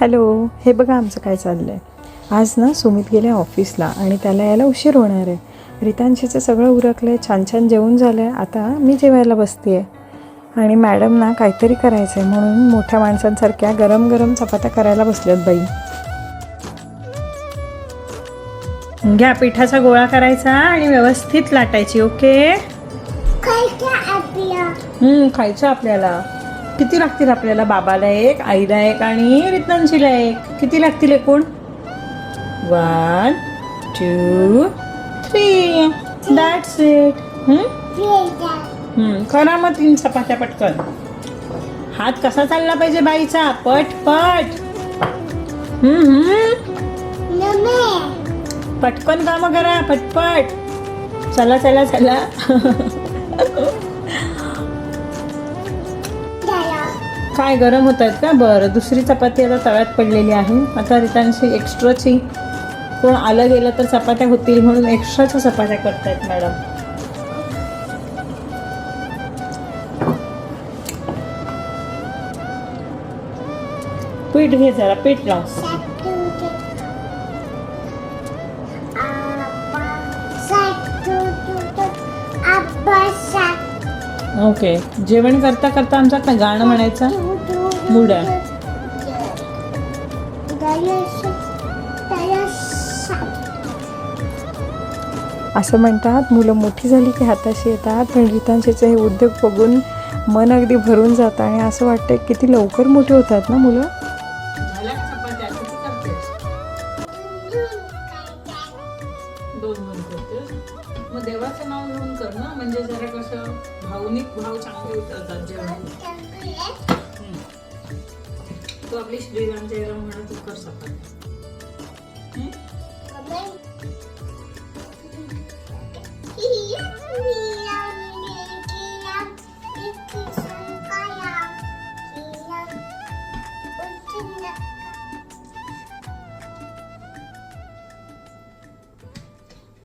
Hello हे बघा आमचं काय चाललं आहे आज ना सुमित गेले ऑफिसला आणि त्याला यायला उशीर होणार आहे. रितांशीचं सगळं उरकलं आहे छान छान जेवण झालं आहे आता मी जेवायला बसते आहे आणि मॅडम ना काहीतरी करायचं आहे म्हणून मोठ्या माणसांसारख्या गरम गरम चपात्या करायला बसल्यात बाई. घ्या पिठाचा गोळा करायचा आणि व्यवस्थित लाटायची ओके? खायचं आपल्याला. किती लागतील आपल्याला? बाबाला एक आईला एक आणि रितनांशीला एक. किती लागतील एकूण? One two three that's it करा मग तीन चपात्या पटकन. हात कसा चालला पाहिजे बाईचा? पट पट पटकन काम करा पटपट. चला चला चला. काय गरम होत आहेत का? बरं. दुसरी चपाती आता तव्यात पडलेली आहे. आता रितांशी एक्स्ट्राची कोण आलं गेलं तर चपात्या होतील म्हणून एक्स्ट्राच्या चपात्या करतायत मॅडम. पीठ घे जरा पीठ लाव. ओके. जेवण करता करता आमचा का गाणं म्हणायचं? मूड आहे. असं म्हणतात मुलं मोठी झाली की हाताशी येतात पण रितांशीचे हे उद्योग बघून मन अगदी भरून जातं आणि असं वाटतं किती लवकर मोठे होतात ना मुलं? दोन दोन करतेस मग देवाचं नाव घेऊन कर ना. म्हणजे जरा कसं भावनिक भाव चांगले उतरतात जेवण तू आपली श्रीराम जयराम म्हणत तू कर सकाळ.